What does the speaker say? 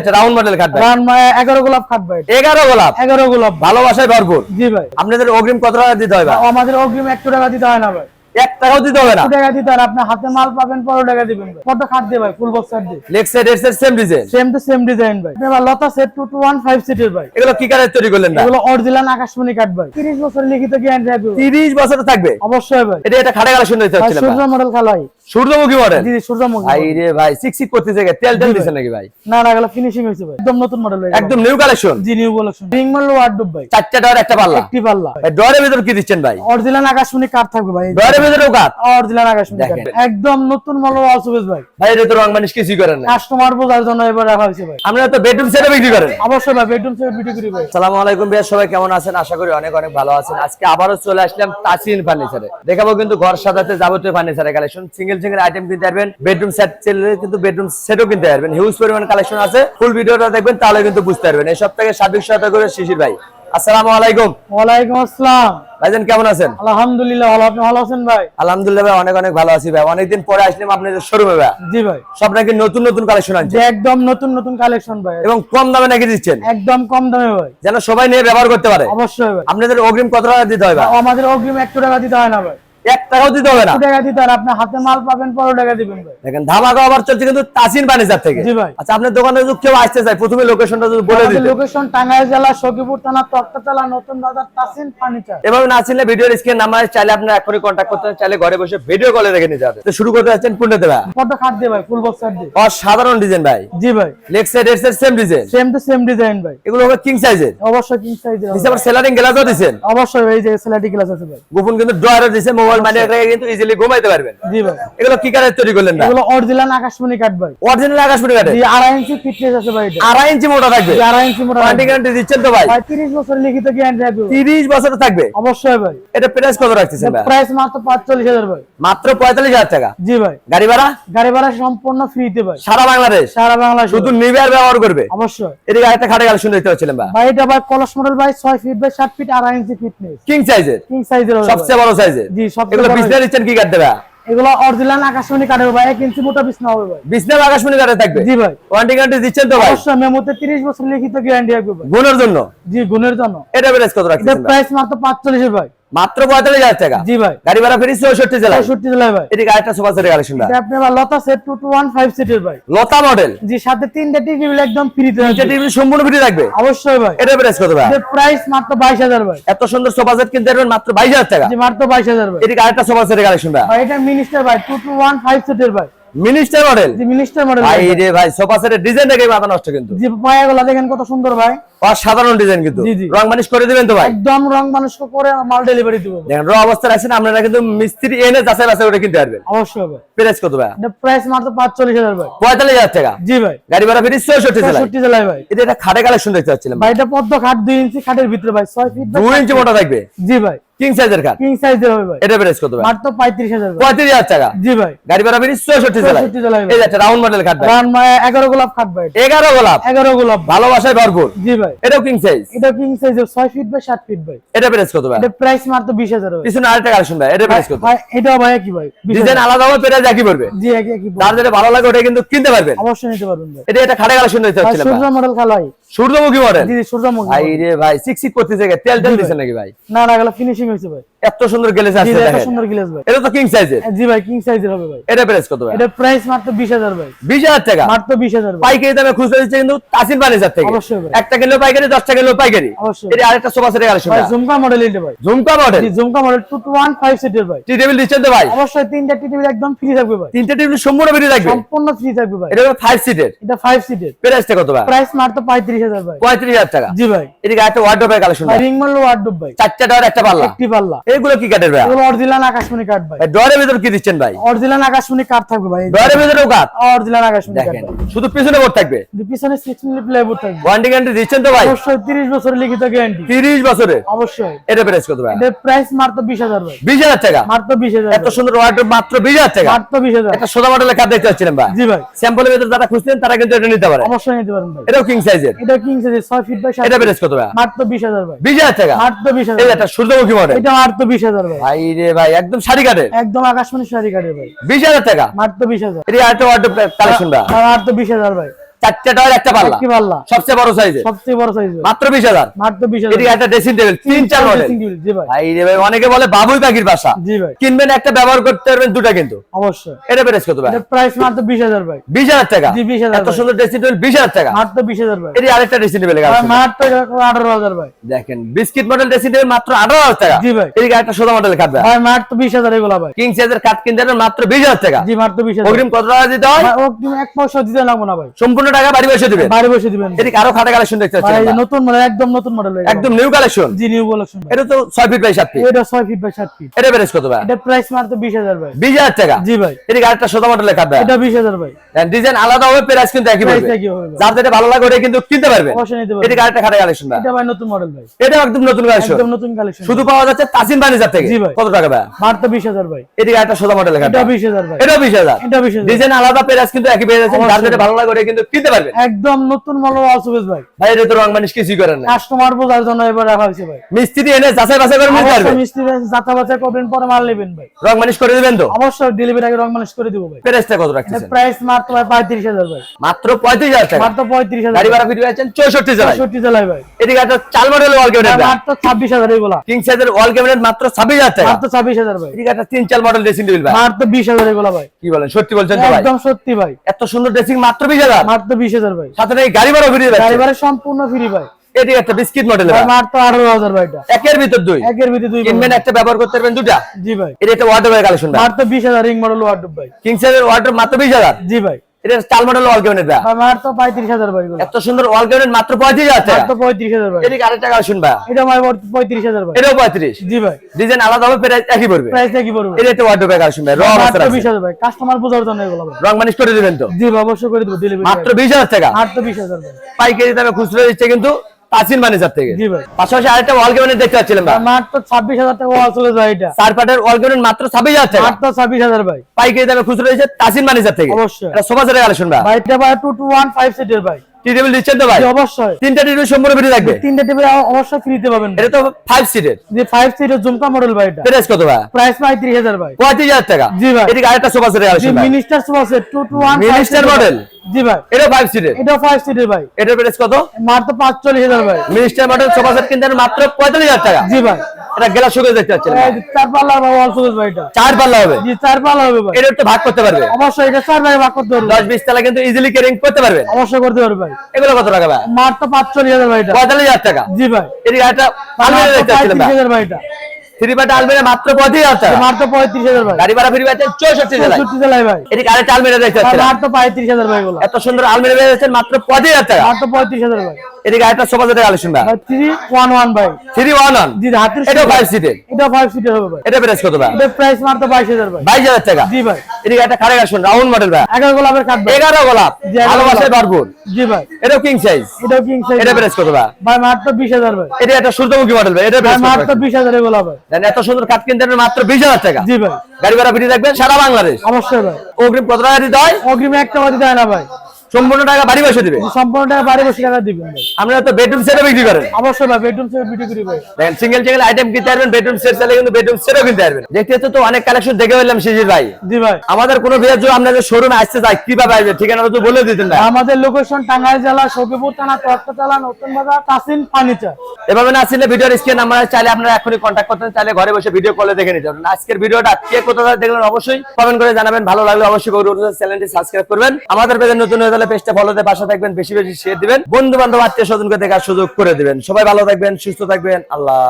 একটা round model খাট ভাই। রান এগারো গোলাপ খাট ভাই। এগারো গোলাপ। এগারো গোলাপ। ভালোবাসায় ভরপুর। জি ভাই। আপনাদের অগ্রিম কত টাকা দিতে হয় ভাই? আমাদের অগ্রিম একটু টাকা দিতে হয় না ভাই। এক টাকাও দিতে হবে না? টাকা দিতে হয় আপনি হাতে মাল পাবেন পনেরো টাকা দিবেন কত খাট দিয়ে ভাই ফুল বক্স খাট দিয়ে? লেগ সাইড এর side same design same to same design ভাই। এবার লতা set two two one five সিটের ভাই। এগুলো কি কারে তৈরি করলেন না এগুলো অরিজিনাল আকাশমণি কাঠ ভাই। তিরিশ বছর লিখিত গ্যারান্টি থাকবে ভাই। 30 বছর থাকবে? অবশ্যই ভাই। এটা এটা খাটে কালেকশন সূর্য মডেল হয় সূর্যমুখী মডেল? জি সূর্যমুখী ভাই রে ভাই সিক্স সিক্স করতে তেল তেল দিছেন নাকি ভাই? না না এগুলো ফিনিশিং হয়েছে ভাই। একদম নতুন মডেল একদম নিউ কালেকশন জি নিউ কালেকশন রিং মারল ওয়ার্ডরোব ভাই। চারটা ডর একটা পাল্লা? একটি পাল্লা। ভাই ডরের ভিতর কি দিচ্ছেন ভাই? অরিজিনাল আকাশমণি থাকবে ভাই। ডরের ভিতরেও কাট অরিজিনাল আকাশমণি একদম নতুন ওয়াল ভাই। ভাই এটা তো রং মানুষ কিছুই করেন না। কাস্টমার বোঝার জন্য এবার রাখা হয়েছে ভাই। আপনারা তো বেডরুম সেটে বিক্রি করেন অবশ্যই ভাই বেডরুম সেট বিক্রি করি ভাই। আলাইকুম ভাইয়া সবাই কেমন আছেন? আশা করি অনেক অনেক ভালো আছেন। আজকে আবারও চলে আসলাম তাসিন ফার্নিচারে দেখাবো কিন্তু ঘর সাজাতে যাবতীয় ফার্নিচারের কালেকশন সিঙ্গেল আইটেম কিনতে পারবেন। বেডরুম সেট চলে কিন্তু বেডরুম সেটও কিনতে পারবেন। হিউজ পরিমাণ কালেকশন আছে। ফুল ভিডিওটা দেখবেন তাহলে কিন্তু বুঝতে পারবেন। এই সপ্তাহে সার্বিক সহায়তা করে শিশির ভাই। আসসালামু আলাইকুম। ওয়ালাইকুম আসসালাম। ভাইজান কেমন আছেন? আলহামদুলিল্লাহ ভালো। আপনি ভালো আছেন ভাই? আলহামদুলিল্লাহ ভাই অনেক অনেক ভালো আছি ভাই। অনেকদিন পরে আসলাম আপনাদের শোরুমে ভাই। জি ভাই। সব নাকি নতুন নতুন কালেকশন আনছে যে একদম নতুন নতুন কালেকশন ভাই। এবং কম দামে নাকি দিচ্ছেন? একদম কম দামে ভাই। যেন সবাই নিয়ে ব্যবহার করতে পারে। অবশ্যই ভাই। আপনাদের অগ্রিম কত টাকা দিতে হয় ভাই? আমাদের অগ্রিম একটু টাকা দিতে হয় না ভাই। এক টাকাও দিতে হবে না। টাকা দিতে আপনি হাতে মাল পাবেন পনেরো টাকা দিবেন দেখেন ধামাকা আবার চলছে কিন্তু তাসিন ফার্নিচার থেকে। জি ভাই। আচ্ছা আপনার দোকানে যদি কেউ আসতে চায় প্রথমে লোকেশনটা যদি বলে লোকেশন টাঙ্গাইল জেলা সখীপুর থানা তক্তাতলা নতুন বাজার তাসিন ফার্নিচার এভাবে না চিনলে ভিডিওর স্ক্রিন নাম্বার চাইলে আপনারা এখনই কন্ট্যাক্ট করতে চাইলে ঘরে বসে ভিডিও কলে রেখে নিতে হবে তো শুরু করতে যাচ্ছেন পুণ্যতে ভাই কত খাট দিয়ে ভাই ফুল বক্স খাট দিয়ে। অসাধারণ ডিজাইন ভাই। জি ভাই। লেগ সাইড এর same design same to same design ভাই। এগুলো হবে কিং সাইজের অবশ্যই কিং সাইজের আবার সেলারিং গ্লাসও দিছেন। অবশ্যই এই যে সেলাটি গ্লাস আছে ভাই। গোপন কিন্তু ড্রয়ারও দিছে মোবাইল কিন্তু ইজিলি ঘুমাইতে পারবেন। জি ভাই। এগুলো কি কারে তৈরি করলেন না? এগুলো অরিজিনাল আকাশমণি কাঠ ভাই। অরিজিনাল আকাশমণি কাঠে জি আড়াই ইঞ্চি ফিটনেস আছে ভাই এটা। আড়াই ইঞ্চি মোটা থাকবে? জি, আড়াই ইঞ্চি মোটা ওয়ারেন্টি গ্যারান্টি দিচ্ছেন তো ভাই? ভাই তিরিশ বছর লিখিত গ্যারান্টি থাকবে ভাই। তিরিশ বছর থাকবে? অবশ্যই ভাই। এটা প্রাইস কত রাখতেছেন ভাই? প্রাইস মাত্র পাঁচচল্লিশ হাজার ভাই। মাত্র পঁয়তাল্লিশ হাজার টাকা? জি ভাই। গাড়ি ভাড়া? গাড়ি ভাড়া সম্পূর্ণ ফ্রিতে ভাই। সারা বাংলাদেশ? সারা বাংলা শুধু নিবে ব্যবহার করবে? অবশ্যই। এদিকে আরেকটা খাটে ভাই। ভাই এটা ভাই কলস মডেল ভাই ছয় ফিট বাই ফিট আড়াই ইঞ্চি ফিটনেস কিং সাইজের কিং সাইজের সবচেয়ে বড় সাইজের জি, এগুলো বড় বিছনা দিচ্ছেন কি এগুলো অরিজিনাল আকাশমণি কাঠের ভাই কিন্তু ইঞ্চি মোটা বিছনা হবে ভাই। বিছনা আকাশমণি থাকবে? জি ভাই। ওয়ারেন্টি গ্যারান্টি দিচ্ছেন তো ভাই? অবশ্যই মেমোতে তিরিশ বছর লিখিত গ্যারান্টি থাকবে ভাই। গুণের জন্য? জি গুণের জন্য। এটা প্রাইস কত? প্রাইস মাত্র পাঁচচল্লিশ ভাই। মাত্র পঁয়তাল্লিশ হাজার টাকা। জি ভাই। গাড়ি ভাড়া ফিরিস চৌষট্টি জেলায়। চৌষট্টি জেলায় ভাই। এদিকে আরেকটা সোফা সেটের কালেকশন এটা আপনি আবার লতা set two two one five সিটের ভাই। লতা মডেল জি সাথে তিনটা টিভি একদম ফ্রিতে এটা টিভি সম্পূর্ণ ফ্রি থাকবে। অবশ্যই ভাই। এটা প্রাইস কত ভাই? প্রাইস মাত্র বাইশ হাজার ভাই। এত সুন্দর সোফা সেট কিনতে পারবেন মাত্র বাইশ হাজার টাকা। জি মাত্র বাইশ হাজার ভাই। এদিকে আরেকটা সোফা সেটের কালেকশন ভাই এটা মিনিস্টার ভাই টু টু ওয়ান ফাইভ সিটের ভাই। Minister model. জি মিনিস্টার মডেল ভাই রে ভাই সোফা সেটের ডিজাইন দেখে মাথা নষ্ট কিন্তু। জি পায়াগুলো দেখেন কত সুন্দর ভাই। ডিজাইন কিন্তু। রং মানিশ করে দিবেন তো ভাই? একদম রং মানুষ করে মাল ডেলিভারি দিব। দেখেন র অবস্থা রাখছেন আপনারা কিন্তু মিস্ত্রি এনে যাচাই বাছাই করে কিনতে পারবেন। অবশ্যই ভাই। প্রাইস কত ভাই? এটা প্রাইস মাত্র পাঁচচল্লিশ হাজার ভাই। পঁয়তাল্লিশ হাজার টাকা? জি ভাই। গাড়ি ভাড়া ফিরিস চৌষট্টি জেলায়। চৌষট্টি জেলায় ভাই। এটা একটা খাটে কালেকশন দেখতে পাচ্ছিলাম। ভাই এটা পদ্ম খাট দুই ইঞ্চি খাটের ভিতরে ভাই ছয় ফিট দুই ইঞ্চি মোটা থাকবে? জি ভাই। কিং সাইজের কিং সাইজের হবে ভাই। এটা প্রাইস কত ভাই? মাত্র পঁয়ত্রিশ হাজার ভাই। পঁয়ত্রিশ হাজার টাকা? জি ভাই। গাড়ি ভাড়া ভাই। এই যে রাউন্ড মডেল ভাই রান এগারো গোলাপ খাট ভাই। এটা। এগারো গোলাপ। এগারো গোলাপ। ভালোবাসায় ভরপুর। জি ভাই। এটাও কিং সাইজ এটা কিং সাইজের ছয় ফিট বাই সাত ফিট ভাই। এটা প্রাইস কত ভাই? এটা প্রাইস মাত্র বিশ হাজার ভাই। পিছনে আরেকটা কালেকশন ভাই এটা প্রাইস কত? ভাই এটাও ভাই কি ভাই। ডিজাইন আলাদা হবে একই পড়বে। জি একই একই যার যেটা ভালো লাগে ওটা কিন্তু কিনতে পারবেন। অবশ্যই নিতে পারবেন ভাই। এটা একটা খাটে কালেকশন ভাই পাচ্ছিলাম সূর্য ভাই। মডেল খেলা হয় সূর্যমুখী মডেল জি সূর্যমুখী ভাই রে ভাই সিক্স সিক্স করতে জায়গায় তেল তেল ভাই। নাকি ভাই? না না ফিনিশিং হয়েছে ভাই। এত সুন্দর আসছে এত সুন্দর গ্লাস ভাই। এটা তো কিং সাইজের জি ভাই কিং সাইজের হবে ভাই। এটা প্রাইস কত ভাই? এটা প্রাইস মাত্র বিশ হাজার ভাই। বিশ হাজার টাকা? মাত্র বিশ হাজার ভাই। পাইকারি দামে খুচরা দিচ্ছে কিন্তু থেকে। অবশ্যই ভাই। একটা কিলো পাইকারি দশটা কিলো পাইকারি। অবশ্যই। এটা আরেকটা সোফা সেটের কালেকশন ভাই ঝুমকা মডেল এটা ভাই। ঝুমকা মডেল জি ঝুমকা model two two one five সিটের ভাই। টি টেবিল দিচ্ছেন তো ভাই? অবশ্যই তিনটা টি টেবিল একদম ফ্রি থাকবে ভাই। তিনটে টেবিল সম্পূর্ণ বেরিয়ে থাকবে? সম্পূর্ণ ফ্রি থাকবে ভাই। এটা ফাইভ সিটের এটা ফাইভ সিটের প্রাইসটা কত ভাই? প্রাইস মাত্র পঁয়ত্রিশ হাজার ভাই। পঁয়ত্রিশ হাজার টাকা? জি ভাই। এদিকে একটা ওয়ার্ড্রোপের কালেকশন ভাই রিং ওয়ার্ডরোব ভাই। চারটা ডর একটা পাল্লা। একটি পাল্লা। এগুলো কি কাঠের ভাই এগুলো অরিজিনাল আকাশমণি কাঠ ভাই। ডরের ভিতর কি দিচ্ছেন ভাই? অরিজিনাল আকাশমণি কাঠ থাকবে ভাই। ডরের ভিতরেও কাঠ? অরিজিনাল আকাশমণি কাঠ শুধু পিছনে বোর্ড থাকবে? পিছনে সিক্স মিনিট প্লেবোর্ড থাকবে। ওয়ারেন্টি গ্যারান্টি দিচ্ছেন তো ভাই? অবশ্যই তিরিশ বছর লিখিত গ্যারান্টি তিরিশ বছরে? অবশ্যই। এটা প্রাইস কত ভাই? মাত্র ভাই। টাকা? মাত্র এত সুন্দর মাত্র বিশ হাজার টাকা? মাত্র বিশ হাজার। একটা সোদা মডেলের দেখতে ভাই। জি ভাই। স্যাম্পলের ভিতরে যারা খুঁজছেন তারা কিন্তু এটা নিতে পারে। অবশ্যই নিতে পারেন ভাই। এটাও কিং সাইজের এটা কিং সাইজের ছয় ফিট বাই সাত এটা প্রাইস কত ভাই মাত্র বিশ হাজার ভাই। বিশ হাজার টাকা? মাত্র বিশ এই হাজার যে একটা সূর্যমুখী মডেল এটা মাত্র ভাই। ভাই রে ভাই একদম শাড়ি কাটে একদম আকাশমণি শাড়ি কাটে ভাই। বিশ হাজার টাকা? মাত্র বিশ হাজার। এটা আরেকটা ওয়ার্ড্রোপ কালেকশন ভাই। মাত্র বিশ হাজার ভাই। চারটে টায়ার একটা পাল্লা। পাল্লা। সবচেয়ে বড় সাইজের সবচেয়ে বড় সাইজ মাত্র বিশ হাজার। মাত্র বিশ এদিকে একটা ড্রেসিং টেবিল তিন চার মডেল জি ভাই। ভাই রে ভাই অনেকে বলে বাবুই পাখির বাসা। জি ভাই। কিনবেন একটা ব্যবহার করতে পারবেন দুটা কিন্তু। অবশ্যই। এটা প্রাইস কত ভাই? এটা প্রাইস মাত্র ভাই। টাকা? জি, 20,000 এত সুন্দর ড্রেসিং টেবিল বিশ হাজার টাকা? মাত্র বিশ হাজার ভাই। এটি আরেকটা ড্রেসিং টেবিল ভাই, মাত্র আঠারো হাজার ভাই। দেখেন বিস্কিট মডেল ড্রেসিং টেবিল মাত্র আঠারো হাজার টাকা। জি ভাই। এদিকে একটা সোজা মডেল খাট ভাই। ভাই মাত্র বিশ হাজার এগুলা ভাই। কিং সাইজের কাঠ কিনতে মাত্র বিশ হাজার টাকা। জি মাত্র বিশ হাজার। অগ্রিম কত টাকা দিতে হয়? অগ্রিম এক পয়সা দিতে লাগবো না ভাই। সম্পূর্ণ টাকা বাড়ি বসে দিবেন। বাড়ি বসে দিবেন। এদিকে আরও কালেকশন দেখতে এই নতুন মডেল একদম নতুন মডেল একদম নিউ কালেকশন জি নিউ কালেকশন এটা তো ছয় ফিট বাই সাত ফিট এটা ছয় ফিট বাই সাত ফিট এটা প্রাইস কত ভাই? এটা প্রাইস মাত্র বিশ হাজার ভাই। বিশ হাজার টাকা? জি ভাই। এদিকে আরেকটা সোজা মডেলের খাট ভাই এটা বিশ হাজার ভাই। ডিজাইন আলাদা হবে প্রাইস কিন্তু একই হবে যার যেটা ভালো লাগে ওটা কিন্তু কিনতে পারবেন। এদিকে আরেকটা কালেকশন ভাই এটা ভাই নতুন মডেল ভাই। এটা একদম নতুন কালেকশন একদম নতুন কালেকশন শুধু পাওয়া যাচ্ছে তাসিন বানিজার থেকে। জি ভাই। কত টাকা ভাই? মাত্র বিশ হাজার ভাই। এদিকে একটা সোজা মডেলের খাট এটা বিশ হাজার ভাই। এটা বিশ হাজার। এটা বিশ হাজার। ডিজাইন আলাদা প্রাইস কিন্তু একই পেয়ে যাচ্ছে যার যেটা ভালো লাগে ওটা কিন্তু কিনতে পারবেন? একদম নতুন মডেল অলসুবেজ ভাই। ভাই এটা তো রং মানিস কিছুই করেন না। কাস্টমার বোঝার জন্য এবার রাখা হয়েছে ভাই। মিস্ত্রি এনে যাচাই বাছাই করে নিতে অবশ্যই পারবেন? মিস্ত্রি যাতা বাচ্চা করবেন পরে মাল নেবেন ভাই। রং মানিস করে দিবেন তো? অবশ্যই ডেলিভারি আগে রং মালিশ করে দিব ভাই। প্রাইসটা কত এটা রাখতেছেন? প্রাইস মাত্র ভাই পঁয়ত্রিশ হাজার ভাই। মাত্র পঁয়ত্রিশ হাজার টাকা। মাত্র পঁয়ত্রিশ হাজার। গাড়ি ভাড়া ফিরে জেলায়। ভাই। এদিকে একটা চাল মডেল ওয়াল ক্যাবিনেট মাত্র ছাব্বিশ হাজার এগুলা কিং সাইজের ওয়াল ক্যাবিনেট মাত্র ছাব্বিশ হাজার টাকা। মাত্র ছাব্বিশ হাজার ভাই। এদিকে একটা তিন চাল মডেল ড্রেসিং টেবিল ভাই। মাত্র বিশ হাজার এগুলা ভাই। কি বলেন সত্যি বলছেন তো ভাই? একদম সত্যি ভাই। এত সুন্দর ড্রেসিং মাত্র বিশ হাজার। মাত্র বিশ হাজার ভাই। সাথে গাড়ি ভাড়া ফ্রি গাড়ি ভাড়া সম্পূর্ণ ফ্রি ভাই। একটা বিস্কিট মডেল মাত্র আঠারো হাজার ভাই একের ভিতর দুই। একের ভিতরে দুই কিনবেন একটা ব্যবহার করতে পারবেন দুটা জি ভাই। এটা একটা ওয়াটার কালেকশন মাত্র বিশ হাজার রিং মডেল ওয়ার্ড ভাই। কিং সাইজের ওয়াটার মাত্র বিশ হাজার? জি ভাই। এটা চাল মডেল ওয়াল ক্যাবিনেট ভাই ভাই মাত্র পঁয়ত্রিশ হাজার ভাই এগুলো। এত সুন্দর ওয়াল ক্যাবিনেট মাত্র পঁয়ত্রিশ হাজার টাকা। মাত্র ভাই। ভাই এটা ভাই পঁয়ত্রিশ হাজার ভাই। এটাও পঁয়ত্রিশ। জি ভাই। ডিজাইন আলাদা হবে প্রাইস একই পড়বে। প্রাইস কি পড়বে। এটা একটা ওয়াটার কালেকশন ভাই র মাত্র বিশ হাজার ভাই। কাস্টমার বোঝার জন্য এগুলো ভাই। রং মানিশ করে দিবেন তো। জি ভাই অবশ্যই করে দেবো ডেলিভারি মাত্র বিশ হাজার টাকা। মাত্র বিশ হাজার ভাই। পাইকারি দামে খুচরো দিচ্ছে কিন্তু থেকে। পাশাপাশি আরেকটা ওয়াল ক্যাবিনেট দেখতে পাচ্ছিলাম ভাই। মাত্র ছাব্বিশ হাজার টাকা ওয়াল চলে যায় এটা। চার পাটের ওয়াল ক্যাবিনেট মাত্র ছাব্বিশ হাজার টাকা। মাত্র ছাব্বিশ হাজার ভাই। পাইকারি দামে খুচরো দিচ্ছে তাসিন থেকে। অবশ্যই। এটা সোফা সেটের কালেকশন ভাই। এটা ভাই টু টু ওয়ান ফাইভ সিটের ভাই। টি টেবিল দিচ্ছেন তো ভাই? অবশ্যই। তিনটা টেবিল সম্পূর্ণ ফ্রি থাকবে তিনটে টেবিল অবশ্যই ফ্রিতে পাবেন এটা তো ফাইভ সিটের যে ফাইভ সিটের জুমকা মডেল ভাই এটা। প্রাইস কত ভাই? প্রাইস ভাই টাকা। জি ভাই। আরেকটা sofa minister sofa set two model? জি ভাই। এটা ফাইভ সিটের এটা ফাইভ সিটের ভাই। এটার প্রাইস কত? মাত্র পাঁচচল্লিশ হাজার ভাই। মিনিস্টার মডেল সোফা সেট কিনতে মাত্র পঁয়তাল্লিশ হাজার টাকা। জি ভাই। এটা গেলা সুযোগ দেখতে পাচ্ছেন চার পাল্লা ভাই ওয়াল সুবেজ ভাই এটা। চার পাল্লা হবে। জি চার পাল্লা হবে ভাই। এটা একটু ভাগ করতে পারবে। অবশ্যই এটা চার ভাই ভাগ করতে পারবে। দশ বিশ তালা কিন্তু ইজিলি ক্যারিং করতে পারবেন অবশ্যই করতে পারবে ভাই। এগুলো কত টাকা ভাই? মাত্র পাঁচচল্লিশ হাজার ভাই এটা। পঁয়তাল্লিশ হাজার টাকা। জি ভাই। পাচ্ছিলাম পঁয়ত্রিশ হাজার ভাই এটা। থ্রি পাটা আলমিরা মাত্র পঁয়ত্রিশ হাজার মাত্র পঁয়ত্রিশ হাজার ভাই। গাড়ি ভাড়া ফ্রি পাচ্ছেন চৌষট্টি জেলায় চৌষট্টি জেলায় ভাই। এদিকে আরেকটা আলমিরা দেখতে মাত্র পঁয়ত্রিশ হাজার ভাই এত সুন্দর আলমিরা মাত্র পঁয়ত্রিশ হাজার মাত্র পঁয়ত্রিশ হাজার ভাই। এদিকে আরেকটা সোফা সেটের কালেকশন ভাই থ্রি ওয়ান ওয়ান ভাই। থ্রি ওয়ান ওয়ান জি হাতের এটাও ফাইভ সিটের এটা ফাইভ সিটের হবে ভাই। এটা প্রাইস কত ভাই? এটা প্রাইস মাত্র বাইশ হাজার ভাই। বাইশ হাজার টাকা? জি ভাই। এদিকে একটা কালেকশন রাউন্ড মডেল ভাই। এগারো গোলাপের কাঠ ভাই। এগারো গোলাপ গোলাপ। ভরপুর। জি ভাই। এটাও কিং সাইজ এটাও কিং সাইজ এটা প্রাইস কত ভাই? ভাই মাত্র বিশ হাজার ভাই। এটা একটা সূর্যমুখী মডেল ভাই এটা প্রাইস মাত্র বিশ হাজার এগুলো ভাই এত সুন্দর কাঠ কিনতে মাত্র বিশ হাজার টাকা। জি ভাই। গাড়ি ভাড়া ফ্রি থাকবেন সারা বাংলাদেশ। অবশ্যই ভাই। অগ্রিম কত টাকা দিতে হয়? অগ্রিম একটা বাড়ি দেয় না ভাই। সম্পূর্ণ টাকা বাড়ি বসে দিবে? সম্পূর্ণ টাকা বাড়ি বসে টাকা দিবেন আপনারা তো বেডরুম সেটও বিক্রি করেন? অবশ্যই ভাই বেডরুম সেট বিক্রি করি ভাই। দেখেন সিঙ্গেল সিঙ্গেল আইটেম কিনতে পারবেন বেডরুম সেট চাইলে কিন্তু বেডরুম সেটও কিনতে পারবেন। দেখতে তো অনেক কালেকশন দেখে ফেললাম শিশির ভাই। জি ভাই। আমাদের কোনো বিয়ের জন্য আপনাদের শোরুমে আসতে চাই কীভাবে আসবে? ঠিকানাটা তো বলে দিতেন না। আমাদের লোকেশন টাঙ্গাইল জেলা সখীপুর থানা নতুন বাজার ফার্নিচার এভাবে না আসলে ভিডিওর স্ক্রিন নাম্বার চাইলে আপনারা এখনই কন্ট্যাক্ট করতেন চাইলে ঘরে বসে ভিডিও কলে দেখে নিতে পারেন। আজকের ভিডিওটা কে কোথাও দেখলেন অবশ্যই কমেন্ট করে জানাবেন। ভালো লাগলে অবশ্যই চ্যানেলটি সাবস্ক্রাইব করবেন। আমাদের পেজে নতুন হয়ে গেলে পেজটা ফলো দিয়ে পাশে থাকবেন, বেশি বেশি শেয়ার দিবেন। বন্ধু বান্ধব আত্মীয় স্বজনকে দেখার সুযোগ করে দিবেন। সবাই ভালো থাকবেন, সুস্থ থাকবেন, আল্লাহ